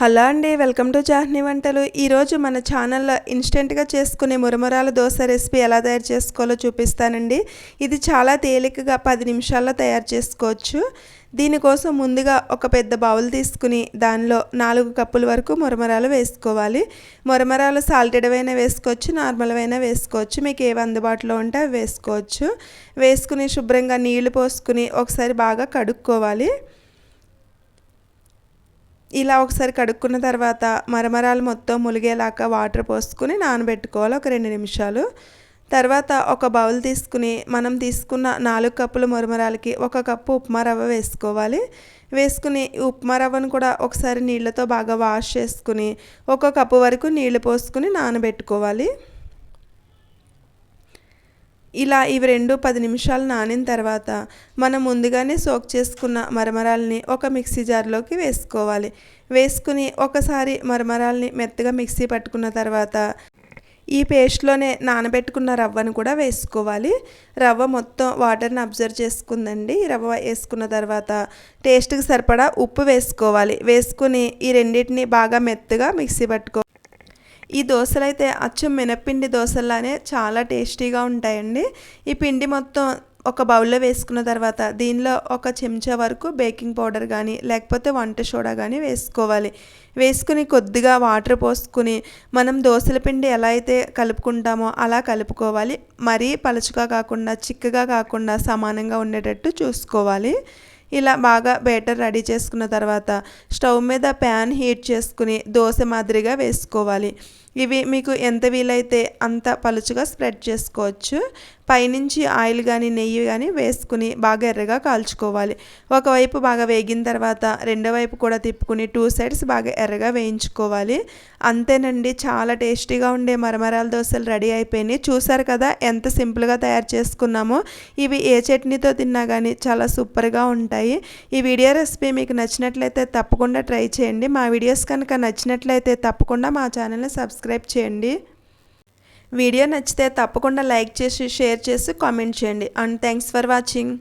Hello అండి welcome to Jahni వంటలు. ఈరోజు మన ఛానల్లో ఇన్స్టెంట్గా చేసుకునే మురమురాల దోశ రెసిపీ ఎలా తయారు చేసుకోవాలో చూపిస్తానండి. ఇది చాలా తేలికగా పది నిమిషాల్లో తయారు చేసుకోవచ్చు. దీనికోసం ముందుగా ఒక పెద్ద బౌల్ తీసుకుని దానిలో నాలుగు కప్పుల వరకు మురమరాలు వేసుకోవాలి. మురమరాలు సాల్టెడ్ అయినా వేసుకోవచ్చు నార్మల్ అయినా వేసుకోవచ్చు మీకు ఏవి అందుబాటులో ఉంటే అవి వేసుకోవచ్చు. వేసుకుని శుభ్రంగా నీళ్ళు పోసుకుని ఒకసారి బాగా కడుక్కోవాలి. ఇలా ఒకసారి కడుక్కున్న తర్వాత మరమరాలు మొత్తం ములిగేలాగా వాటర్ పోసుకుని నానబెట్టుకోవాలి ఒక రెండు నిమిషాలు. తర్వాత ఒక బౌల్ తీసుకుని మనం తీసుకున్న నాలుగు కప్పుల మురమరాలకి ఒక కప్పు ఉప్మా రవ్వ వేసుకోవాలి. వేసుకుని ఉప్మా రవ్వను కూడా ఒకసారి నీళ్ళతో బాగా వాష్ చేసుకుని ఒక కప్పు వరకు నీళ్ళు పోసుకుని నానబెట్టుకోవాలి. ఇలా ఇవి రెండు పది నిమిషాలు నానిన తర్వాత మనం ముందుగానే సోక్ చేసుకున్న మరమరాల్ని ఒక మిక్సీ జార్లోకి వేసుకోవాలి. వేసుకుని ఒకసారి మరమరాల్ని మెత్తగా మిక్సీ పట్టుకున్న తర్వాత ఈ పేస్ట్లోనే నానబెట్టుకున్న రవ్వను కూడా వేసుకోవాలి. రవ్వ మొత్తం వాటర్ని అబ్జర్వ్ చేసుకుందండి. రవ్వ వేసుకున్న తర్వాత టేస్ట్కి సరిపడా ఉప్పు వేసుకోవాలి. వేసుకుని ఈ రెండింటిని బాగా మెత్తగా మిక్సీ పట్టుకో ఈ దోశలు అయితే అచ్చం మినప్పిండి దోశల్లానే చాలా టేస్టీగా ఉంటాయండి. ఈ పిండి మొత్తం ఒక బౌల్లో వేసుకున్న తర్వాత దీనిలో ఒక చెంచా వరకు బేకింగ్ పౌడర్ కానీ లేకపోతే వంట సోడా కానీ వేసుకోవాలి. వేసుకుని కొద్దిగా వాటర్ పోసుకుని మనం దోశల పిండి ఎలా అయితే కలుపుకుంటామో అలా కలుపుకోవాలి. మరీ పలుచుగా కాకుండా చిక్కగా కాకుండా సమానంగా ఉండేటట్టు చూసుకోవాలి. ఇలా బాగా బ్యాటర్ రెడీ చేసుకున్న తర్వాత స్టవ్ మీద ప్యాన్ హీట్ చేసుకుని దోశ మాదిరిగా వేసుకోవాలి. ఇవి మీకు ఎంత వీలైతే అంత పలుచుగా స్ప్రెడ్ చేసుకోవచ్చు. పైనుంచి ఆయిల్ కానీ నెయ్యి కానీ వేసుకుని బాగా ఎర్రగా కాల్చుకోవాలి. ఒకవైపు బాగా వేగిన తర్వాత రెండో వైపు కూడా తిప్పుకుని టూ సైడ్స్ బాగా ఎర్రగా వేయించుకోవాలి. అంతేనండి చాలా టేస్టీగా ఉండే మరమరాల దోశలు రెడీ అయిపోయినాయి. చూసారు కదా ఎంత సింపుల్గా తయారు చేసుకున్నామో. ఇవి ఏ చట్నీతో తిన్నా కానీ చాలా సూపర్గా ఉంటాయి. ఈ వీడియో రెసిపీ మీకు నచ్చినట్లయితే తప్పకుండా ట్రై చేయండి. మా వీడియోస్ కనుక నచ్చినట్లయితే తప్పకుండా మా ఛానల్ని సబ్స్క్రైబ్ చేయండి. వీడియో నచ్చితే తప్పకుండా లైక్ చేసి షేర్ చేసి కామెంట్ చేయండి. And thanks for watching.